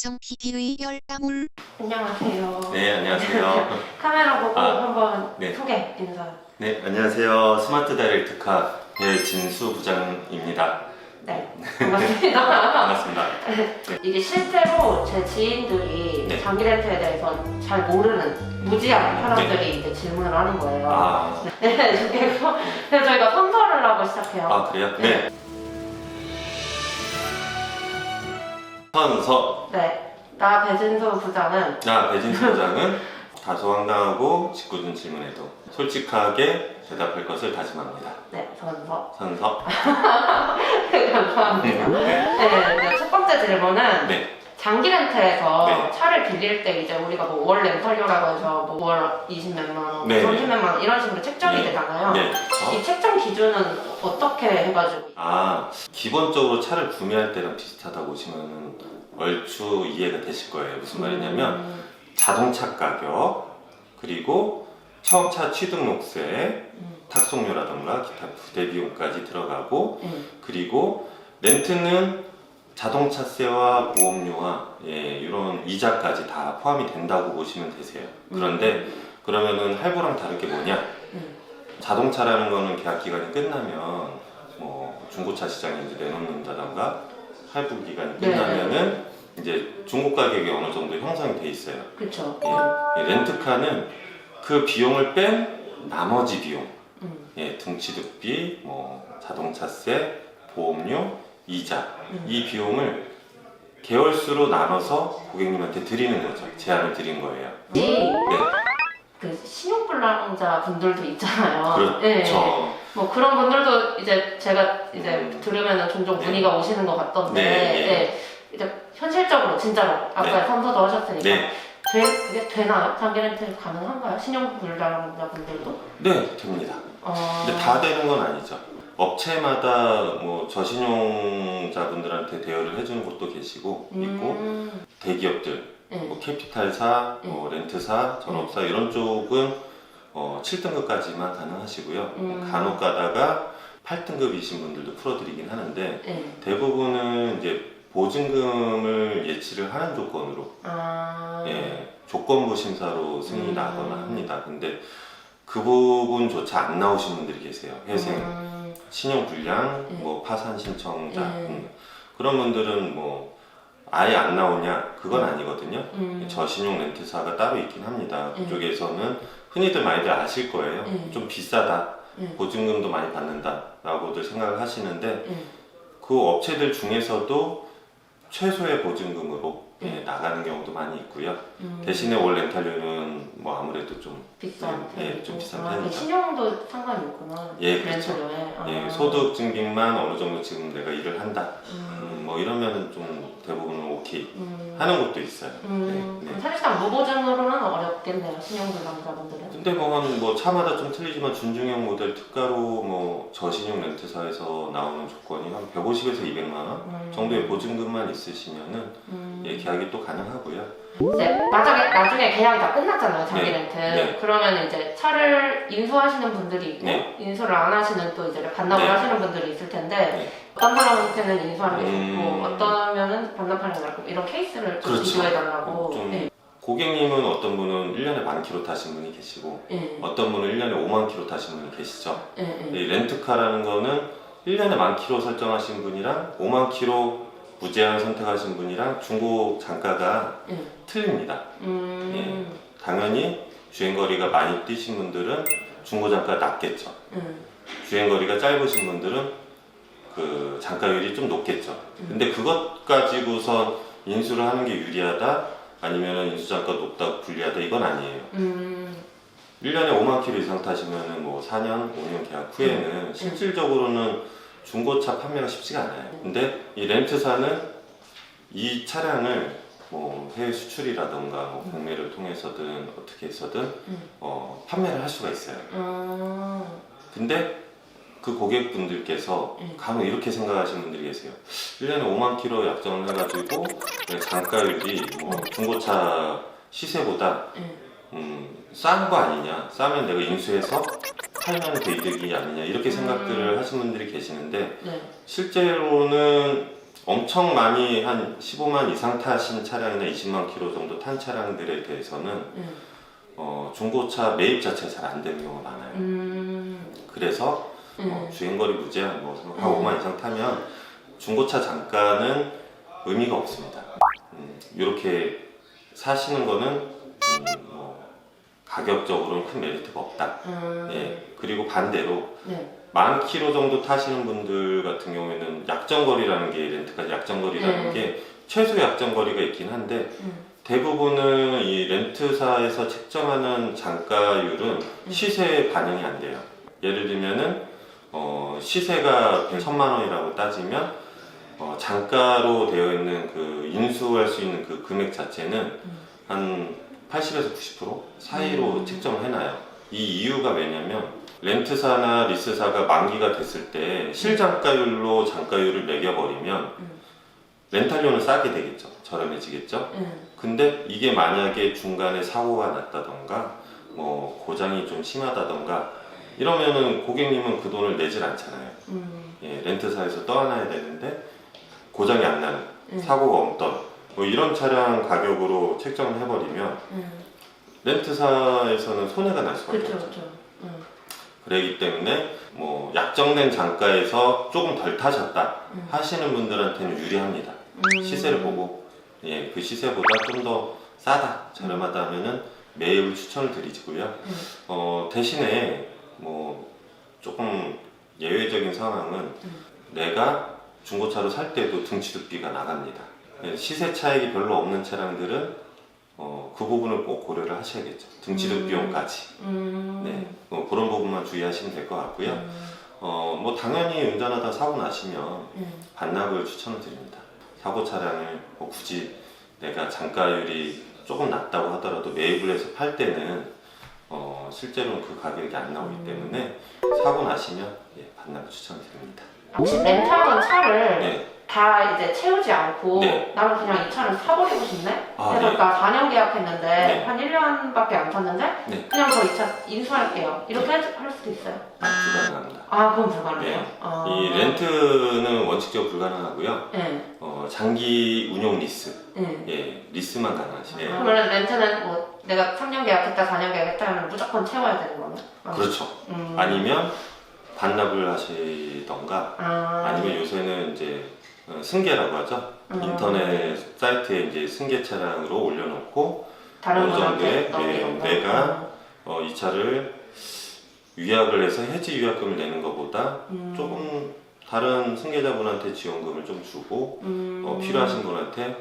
정 PD의 열다물 안녕하세요. 네, 안녕하세요. 카메라 보고 아, 한번 네. 소개 인사. 네, 안녕하세요. 스마트 다이렉트 카 배진수 부장입니다. 네, 반갑습니다. 반갑습니다. 이게 실제로 제 지인들이 네. 장기 렌트에 대해서 잘 모르는 무지한 사람들이 이제 질문을 하는 거예요. 아, 네, 그래서 그래서 저희가 선서를 하고 시작해요. 아 그래요? 네. 선서. 네, 나 배진수 부장은 나 배진수 부장은 다소 황당하고 짓궂은 질문에도 솔직하게 대답할 것을 다짐합니다. 네, 선서. 선서. 감사합니다. 네. 네, 네, 첫 번째 질문은 네. 장기 렌트에서 네. 차를 빌릴 때 이제 우리가 뭐 월 렌탈료라고 해서 뭐 월 20몇만 원, 네. 30몇만 원 이런 식으로 책정이 네. 되잖아요. 네. 어? 이 책정 기준은 어떻게 해가지고 아, 기본적으로 차를 구매할 때랑 비슷하다고 보시면 얼추 이해가 되실 거예요. 무슨 말이냐면 음, 자동차 가격 그리고 처음 차 취등록세 음, 탁송료라던가 기타 부대 비용까지 들어가고 음, 그리고 렌트는 자동차세와 보험료와 예, 이런 이자까지 다 포함이 된다고 보시면 되세요. 그런데 그러면은 할부랑 다른 게 뭐냐? 음. 자동차라는 거는 계약 기간이 끝나면 뭐 중고차 시장에 이제 내놓는다던가 할부 기간이 네. 끝나면은 이제 중고 가격이 어느 정도 형성이 돼 있어요. 그렇죠. 예, 렌트카는 그 비용을 뺀 나머지 비용, 음, 예, 등취득비, 뭐 자동차세, 보험료, 이자 음. 이 비용을 개월수로 나눠서 고객님한테 드리는 거죠. 제안을 드린 거예요. 이 네, 그 신용불량자 분들도 있잖아요. 그렇죠. 네. 뭐 그런 분들도 이제 제가 이제 음. 들으면 종종 네. 문의가 오시는 것 같던데, 네, 네. 네. 이제 현실적으로 진짜로 아까 네. 선서도 하셨으니까 네, 돼, 그게 되나요? 장기 렌트 가능한가요? 신용불량자 분들도? 네, 됩니다. 어... 근데 다 되는 건 아니죠. 업체마다 뭐 저신용자분들한테 대여를 해주는 곳도 계시고 있고 음, 대기업들, 네. 뭐 캐피탈사, 뭐 렌트사, 전업사 이런 쪽은 어, 7등급까지만 가능하시고요. 음. 간혹 가다가 8등급이신 분들도 풀어드리긴 하는데 네. 대부분은 이제 보증금을 예치를 하는 조건으로 아... 예, 조건부 심사로 승인이 음. 나거나 합니다. 근데 그 부분조차 안 나오신 분들이 계세요. 회생, 음, 신용 불량, 음. 뭐 파산 신청자 음. 음. 그런 분들은 뭐 아예 안 나오냐 그건 아니거든요. 음, 저신용 렌트사가 따로 있긴 합니다. 음. 그쪽에서는 흔히들 많이들 아실 거예요. 음. 좀 비싸다, 음, 보증금도 많이 받는다라고들 생각을 하시는데 음, 그 업체들 중에서도 최소의 보증금으로 예, 음. 나가는 경우도 많이 있고요. 음. 대신에 월 렌탈료는 뭐 아무래도 좀 비싼 예, 편이고. 좀 비싼 아, 편이죠. 신용도 상관이 있구나. 예, 그렇죠. 렌트료에. 아. 예, 소득 증빙만 어느 정도 지금 내가 일을 한다. 음, 음, 뭐 이러면 좀 대부분은 오케이 음. 하는 곳도 있어요. 음, 네, 네. 사실상 무보증으로는 어렵겠네요, 신용불량자분들은. 근데 뭐한 뭐 차마다 좀 틀리지만 준중형 모델 특가로 뭐 저신용 렌트사에서 나오는 조건이 한 150에서 200만 원 음. 정도의 보증금만 있으시면은 음. 예, 계약이 또 가능하고요. 이제 나중에, 나중에 계약이 다 끝났잖아요, 장기 네, 렌트. 네. 그러면 이제 차를 인수하시는 분들이 있고, 네. 인수를 안 하시는 또 이제 반납을 네. 하시는 분들이 있을 텐데, 네. 어떤 사람한테는 인수하는 게 음. 좋고, 어떠면은 반납하는 게 낫고, 이런 케이스를 좀 그렇죠. 비교해 달라고. 좀 네. 고객님은 어떤 분은 1년에 만 킬로 타신 분이 계시고 예, 어떤 분은 1년에 5만 킬로 타신 분이 계시죠. 예, 예. 이 렌트카라는 거는 1년에 만 킬로 설정하신 분이랑 5만 킬로 무제한 선택하신 분이랑 중고 단가가 예. 틀립니다. 음, 당연히 주행거리가 많이 뛰신 분들은 중고 단가 낮겠죠. 음, 주행거리가 짧으신 분들은 그 단가율이 좀 높겠죠. 음. 근데 그것 가지고선 인수를 하는 게 유리하다 아니면 인수단가 높다 불리하다 이건 아니에요. 음, 1년에 5만 킬로 이상 타시면은 뭐 4년, 5년 계약 음. 후에는 실질적으로는 중고차 판매가 쉽지가 않아요. 근데 이 렌트사는 이 차량을 뭐 해외 수출이라던가 뭐 국내를 통해서든 어떻게 해서든 음. 어, 판매를 할 수가 있어요. 음, 근데 그 고객분들께서 음. 간혹 이렇게 생각하시는 분들이 계세요. 1년에 5만 킬로 약정을 해가지고 단가율이 뭐 중고차 시세보다 예. 음, 싼 거 아니냐 싸면 내가 인수해서 팔면 더 이득이 아니냐 이렇게 생각들을 음. 하시는 분들이 계시는데 네. 실제로는 엄청 많이 한 15만 이상 타신 차량이나 20만 킬로 정도 탄 차량들에 대해서는 음. 어, 중고차 매입 자체가 잘 안 되는 경우가 많아요. 음. 그래서 음. 어, 주행거리 무제한 뭐한 음. 5만 이상 타면 중고차 장가는 의미가 없습니다. 이렇게 사시는 거는 음, 뭐 가격적으로는 큰 메리트가 없다. 음. 예, 그리고 반대로 네. 만 킬로 정도 타시는 분들 같은 경우에는 약정거리라는 게 렌트카 약정거리라는 네. 게 최소 약정거리가 있긴 한데 음. 대부분은 이 렌트사에서 책정하는 장가율은 음. 시세에 반영이 안 돼요. 예를 들면은 어, 시세가 1천만 원이라고 따지면 어, 장가로 되어 있는 그 인수할 수 있는 그 금액 자체는 음. 한 80에서 90% 사이로 음. 책정을 해놔요. 이 이유가 왜냐면 렌트사나 리스사가 만기가 됐을 때 실장가율로 장가율을 매겨버리면 음. 렌탈료는 싸게 되겠죠. 저렴해지겠죠. 음. 근데 이게 만약에 중간에 사고가 났다던가 뭐 고장이 좀 심하다던가 이러면은 고객님은 그 돈을 내질 않잖아요. 음. 예, 렌트사에서 떠안아야 되는데 고장이 안 나는 음. 사고가 없던 뭐 이런 차량 가격으로 책정을 해버리면 음. 렌트사에서는 손해가 날 수밖에 그렇죠, 없죠. 그렇죠. 음. 그렇기 때문에 뭐 약정된 장가에서 조금 덜 타셨다 음. 하시는 분들한테는 유리합니다. 음. 시세를 보고 예, 그 시세보다 좀 더 싸다 저렴하다 하면은 매입을 추천을 드리고요. 음. 어, 대신에 뭐 조금 예외적인 상황은 음. 내가 중고차로 살 때도 등치두비가 나갑니다. 예, 시세 차익이 별로 없는 차량들은 어, 그 부분을 꼭 고려를 하셔야겠죠. 등치두 음. 비용까지. 음. 네, 어, 그런 부분만 주의하시면 될 것 같고요. 음. 어, 뭐 당연히 운전하다 사고 나시면 음. 반납을 추천을 드립니다. 사고 차량을 뭐 굳이 내가 장가율이 조금 낮다고 하더라도 매입을 해서 팔 때는 어, 실제로는 그 가격이 안 나오기 음. 때문에 사고 나시면 예, 반납을 추천을 드립니다. 혹시 렌트하던 차를 네, 다 이제 채우지 않고 네. 나는 그냥 이 차를 사버리고 싶네? 아, 그래서 네. 나 4년 계약했는데 네. 한 1년밖에 안 탔는데 네. 그냥 저 이 차 인수할게요. 이렇게 할, 할 수도 있어요. 불가능합니다. 아 그건 불가능해요? 네. 아. 이 렌트는 원칙적으로 불가능하고요. 네. 어, 장기 운용 리스, 네. 예, 리스만 가능하시네요. 그러면 렌트는 뭐 내가 3년 계약했다 4년 계약했다 하면 무조건 채워야 되는 거네? 아. 그렇죠. 음. 아니면 반납을 하시던가 아. 아니면 요새는 이제 어, 승계라고 하죠. 음. 인터넷 사이트에 이제 승계 차량으로 올려놓고 다른 어느 정도의, 네? 내가 어, 이 차를 위약을 해서 해지 위약금을 내는 것보다 음. 조금 다른 승계자분한테 지원금을 좀 주고 음. 어, 필요하신 분한테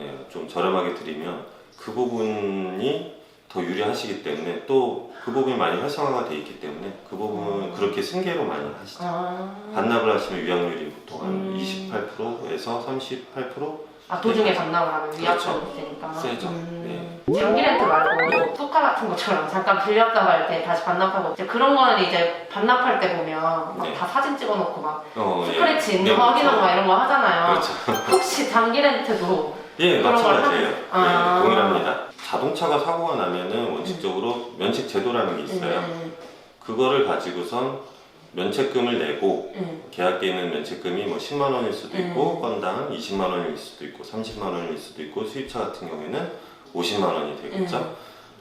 예, 좀 저렴하게 드리면 그 부분이 더 유리하시기 때문에 또 그 부분이 많이 활성화가 돼 있기 때문에 그 부분은 그렇게 승계로 많이 하시죠. 아. 반납을 하시면 위약률이 보통 한 음. 28%에서 38%아 도중에 반납을 하면 위약금 그렇죠. 있으니까 세죠. 음. 장기 렌트 말고 푸카 같은 것처럼 잠깐 빌렸다가 이렇게 다시 반납하고 이제 그런 거는 이제 반납할 때 보면 막 네. 다 사진 찍어놓고 막 어, 예. 스크래치 있는 네, 거 확인하고 그렇죠. 막 이런 거 하잖아요 그렇죠. 혹시 장기 렌트도 예, 그런 걸 마찬가지예요. 하는- 아. 예, 동일합니다. 자동차가 사고가 나면은 원칙적으로 면책 제도라는 게 있어요. 음, 그거를 가지고선 면책금을 내고 음, 계약돼 있는 면책금이 뭐 10만 원일 수도 있고 음. 건당 20만 원일 수도 있고 30만 원일 수도 있고 수입차 같은 경우에는 50만 원이 되겠죠. 음.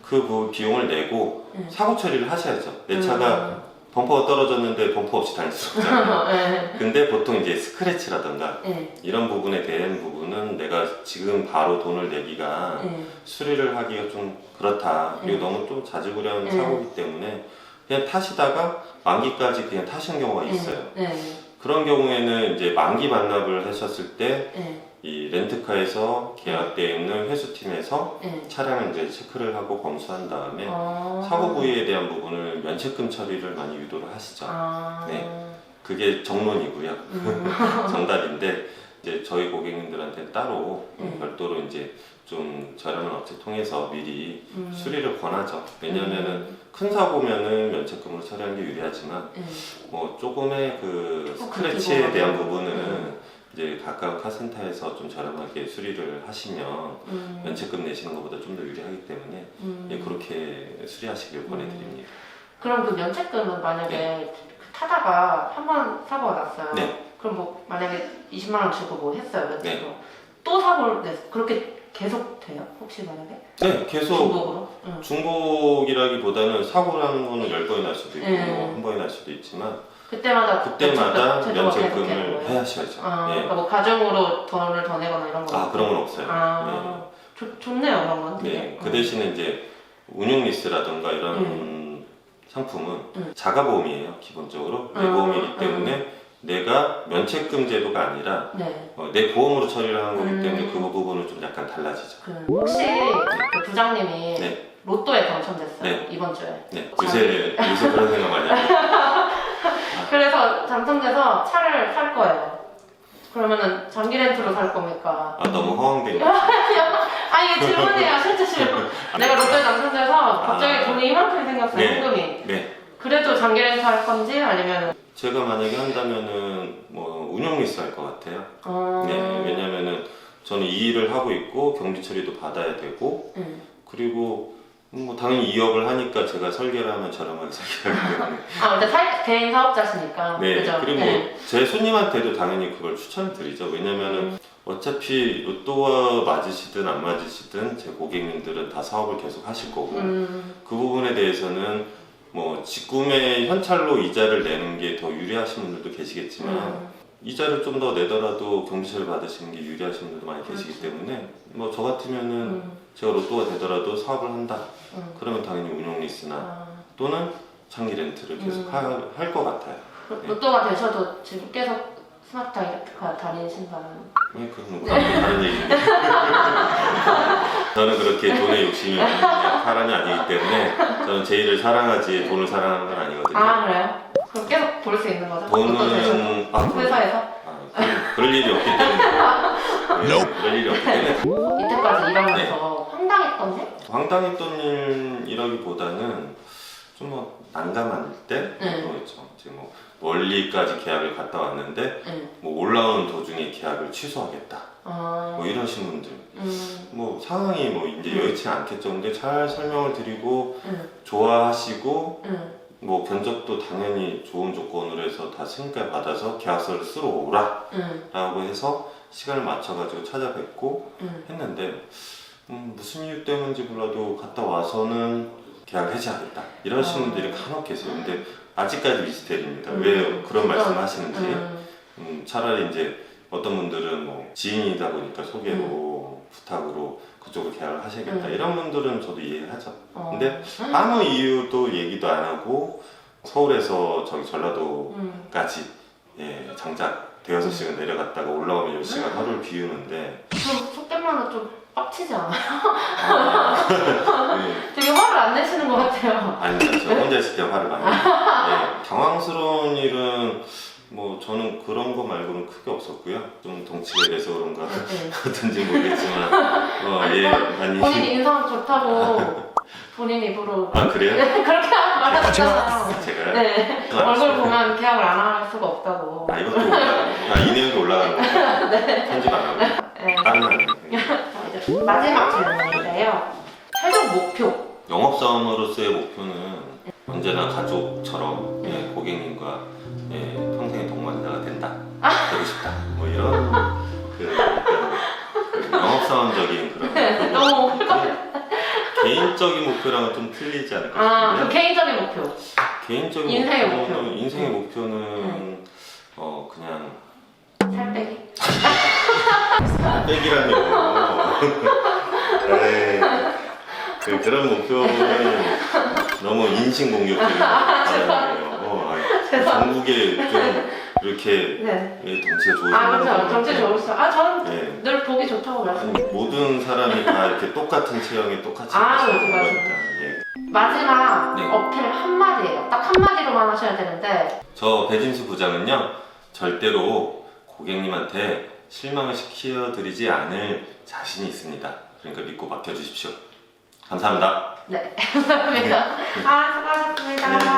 그 부- 비용을 내고 음. 사고 처리를 하셔야죠. 내 음. 차가 범퍼가 떨어졌는데 범퍼 없이 다닐 수 없잖아요. 네, 근데 보통 이제 스크래치라던가 네, 이런 부분에 대한 부 분은 내가 지금 바로 돈을 내기가 네. 수리를 하기가 좀 그렇다. 그리고 너무 좀 자주구려운 음. 사고이기 때문에 그냥 타시다가 만기까지 그냥 타시는 경우가 있어요. 네, 그런 경우에는 이제 만기 반납을 하셨을 때 네, 이 렌트카에서 계약되어 있는 회수팀에서 네. 차량을 이제 체크를 하고 검수한 다음에 어. 사고 부위에 대한 부분을 면책금 처리를 많이 유도를 하시죠. 아. 네. 그게 정론이고요. 음. 정답인데 이제 저희 고객님들한테 따로 음. 별도로 이제 좀 저렴한 업체 통해서 미리 음. 수리를 권하죠. 왜냐면은 큰 사고면은 면책금으로 처리하는 게 유리하지만 음. 뭐 조금의 그 어, 스크래치에 대한 보면. 부분은 이제 가까운 카센터에서 좀 저렴하게 수리를 하시면 음. 면책금 내시는 것보다 좀 더 유리하기 때문에 음. 예, 그렇게 수리하시길 권해드립니다. 그럼 그 면책금은 만약에 그 타다가 한 번 사고가 났어요. 네. 그럼 뭐 만약에 20만 원 주고 뭐 했어요 몇 네. 또 사고 네, 그렇게 계속 돼요 혹시 만약에 네, 계속 중복으로 응. 중복이라기보다는 사고라는 거는 10번이 날 수도 있고 네. 뭐한 번이 날 수도 있지만 그때마다 그때마다 계속 되는 면책금을 거예요? 해야셔야죠. 아, 예. 그러니까 뭐 가정으로 돈을 더 내거나 이런 거 아 그런 건 없어요. 아, 좋, 좋네요 그런 건 네. 되게. 네. 그 대신에 이제 운용 리스라든가 이런 상품은 음. 자가보험이에요 기본적으로 내 음, 보험이기 때문에 내가 면책금 제도가 아니라 네. 어, 내 보험으로 처리를 하는 거기 음. 때문에 그 부분은 좀 약간 달라지죠. 그 혹시 그 부장님이 네. 로또에 당첨됐어요 네. 이번 주에 네. 요새 요새 그런 생각 많이 하죠. 그래서 당첨돼서 차를 살 거예요 그러면은 장기 렌트로 살 겁니까? 아 너무 허황된. 아 이게 질문이에요 실제 질문 내가 로또에 당첨돼서 갑자기 아. 돈이 이만큼 생겼어요 네. 현금이 네. 그래도 장기 렌트 할 건지 아니면 제가 만약에 한다면은 뭐 운용 리스 할 것 같아요. 어... 네. 왜냐면은 저는 이 일을 하고 있고 경비 처리도 받아야 되고 음. 그리고 뭐 당연히 이업을 하니까 제가 설계를 하면 저렴하게 설계하기 때문에 아 근데 사, 개인 사업자시니까 네 그죠? 그리고 네. 제 손님한테도 당연히 그걸 추천드리죠 왜냐면은 음. 어차피 로또와 맞으시든 안 맞으시든 제 고객님들은 다 사업을 계속 하실 거고 음, 그 부분에 대해서는 뭐 직구매 현찰로 이자를 내는 게 더 유리하신 분들도 계시겠지만 음. 이자를 좀 더 내더라도 경비세를 받으시는 게 유리하신 분들도 많이 계시기 그렇지. 때문에 뭐 저 같으면은 음, 제가 로또가 되더라도 사업을 한다 음. 그러면 당연히 운용 리스나 아. 또는 장기 렌트를 계속 음. 할 것 같아요. 로- 네. 로또가 되셔도 지금 계속 스마트 다이렉트가 다니신다는 네, 그건 뭐 다른, 다른 얘기인데. 저는 그렇게 돈에 욕심이 없는 사람이 아니기 때문에 저는 제 일을 사랑하지 돈을 사랑하는 건 아니거든요. 아 그래요? 그럼 계속 볼 수 있는 거죠? 돈은 아, 회사에서 아, 그럴, 그럴 일이 없기 때문에 네, 그럴 일이 없기 때문에 이때까지 일하면서 네. 황당했던 일? 황당했던 일이라기보다는 좀뭐 난감할 때 네. 그런 거 있죠. 이제 뭐 멀리까지 계약을 갔다 왔는데 응. 뭐 올라오는 도중에 계약을 취소하겠다. 아, 뭐 이러신 분들 음, 뭐 상황이 뭐 이제 여의치 않겠죠. 근데 잘 설명을 드리고 응, 좋아하시고 응, 뭐 견적도 당연히 좋은 조건으로 해서 다 승인가 받아서 계약서를 쓰러 오라라고 응, 해서 시간을 맞춰가지고 찾아뵙고 응. 했는데 음, 무슨 이유 때문인지 몰라도 갔다 와서는 계약 해지하겠다 이러시는 아. 분들이 간혹 계세요. 근데 아직까지 미스테리입니다. 음. 왜 그런 그건, 말씀하시는지 음, 음, 차라리 이제 어떤 분들은 뭐 지인이다 보니까 소개로 부탁으로 그쪽으로 계약을 하셔야겠다 음. 이런 분들은 저도 이해하죠. 어. 근데 아무 이유도 얘기도 안 하고 서울에서 저기 전라도까지 음. 예, 장작 대여섯 시간 내려갔다가 올라오면 10시간 하루를 비우는데 그럼 속된말로 좀 빡치지 않아요? 아, 예, 되게 화를 안 내시는 것 같아요. 아닙니다. 저 혼자 있을 때 화를 많이 내요. 예, 당황스러운 일은 뭐 저는 그런 거 말고는 크게 없었고요. 좀 덩치가 돼서 그런가 네. 어떤지 모르겠지만 어, 예, 아니 본인 인상 좋다고 본인 입으로 아 그래요? 그렇게 말하잖아요. 제가요? 네. 얼굴 보면 계약을 안 할 수가 없다고. 아 이것도 올라, 아, 이 내용도 올라가는? 네. 편집 안 하고 네. 다른. 이제 마지막 질문인데요. 최종 목표. 영업사원으로서의 목표는 언제나 가족처럼 예, 고객님과 예, 평생의 동반자가 된다 되고 싶다 뭐 이런 그, 그 영업사원적인 그런 네, 목표고 너무 개인적인 목표랑은 좀 틀리지 않을까 아, 그 싶은데 개인적인 목표. 개인적인 인생의 목표는 목표. 인생의 음. 목표는 어 그냥 살 빼기. 빼기라뇨. 에이, 그, 그런 목표는 너무 인신 공격적인 거예요. 어, 아니, 전국에 좀 이렇게 네. 예, 덩치가 좋으신 아, 그렇죠. 분들 경제 좋으시죠. 아, 저는 예. 늘 보기 좋다고 말씀드려요. 모든 사람이 다 이렇게 똑같은 체형에 똑같이 아, 맞아, 맞아. 거니까. 예. 마지막 네. 어필 한마디예요. 딱 한마디로만 하셔야 되는데. 저 배진수 부장은요 절대로 고객님한테 실망을 시켜드리지 않을 자신이 있습니다. 그러니까 믿고 맡겨주십시오. 감사합니다. 네. 감사합니다. 아, 수고하셨습니다. 네.